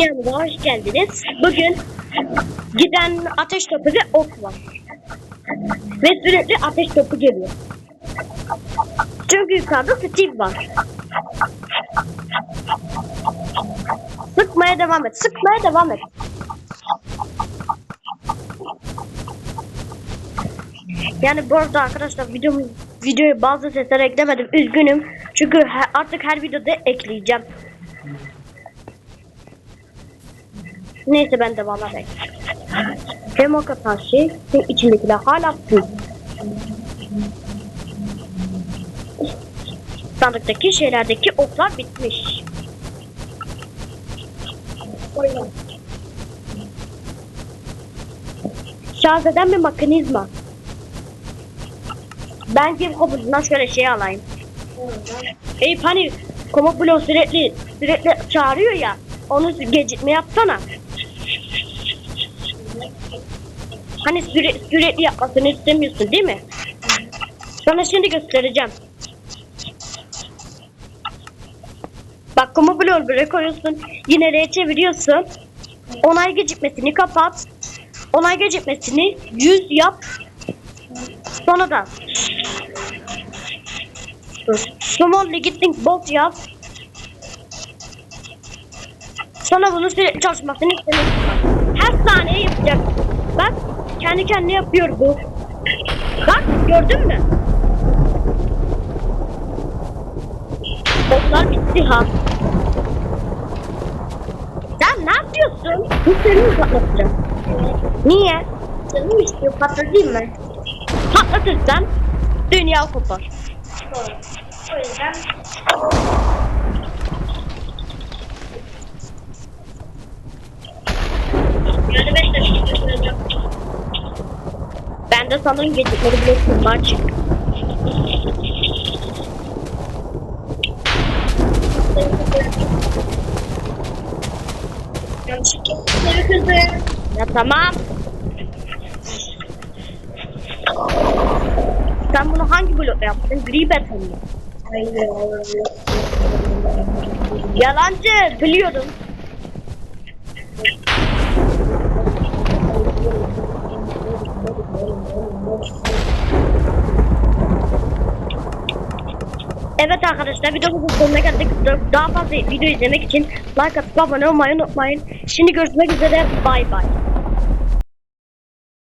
Yanıma hoş geldiniz. Bugün giden ateş topu ve ok var. Ve sürekli ateş topu geliyor. Çünkü yukarıda Steve var. Sıkmaya devam et. Sıkmaya devam et. Yani bu arada arkadaşlar videomu videoya bazı sesler eklemedim. Üzgünüm. Çünkü artık her videoda ekleyeceğim. Neyse ben devam edeyim. Demoka taşı ve içindekiler hala su. Sandıktaki şeylerdeki oklar bitmiş. Şarj eden bir mekanizma. Ben kim komutundan şöyle şey alayım. Eyüp hani komut bloğu sürekli sürekli çağırıyor ya. Onu gecikme yapsana. Hani süre, sürekli yapmasını istemiyorsun değil mi? Sana şimdi göstereceğim. Bak komut bloğu böyle koyuyorsun. Yine R'ye çeviriyorsun. Onay gecikmesini kapat. Onay gecikmesini 100 yap. Sonra da. Small Lightning Bolt yap. Sana bunu sürekli çalışmasını istemiyorum. Her saniye yapacak. Bak kendi kendine yapıyor bu. Bak gördün mü? Botlar bitti ha. Sen ne yapıyorsun? Bu seni patlatacağım? Niye? Canım istiyor patlatayım mı? Patlatırsan dünya kopar. O yüzden yani 5 dakika süreceğim. Ben de sanırım gecikmeli bile kurban çıktı. Yanlışlıkla kızım. Ya tamam. Sen bunu hangi blokla yaptın? Gri beton mu? Yalancı biliyordum. Evet arkadaşlar videomuzun sonuna geldik. Daha fazla video izlemek için like atıp abone olmayı unutmayın. Şimdi görüşmek üzere. Bay bay.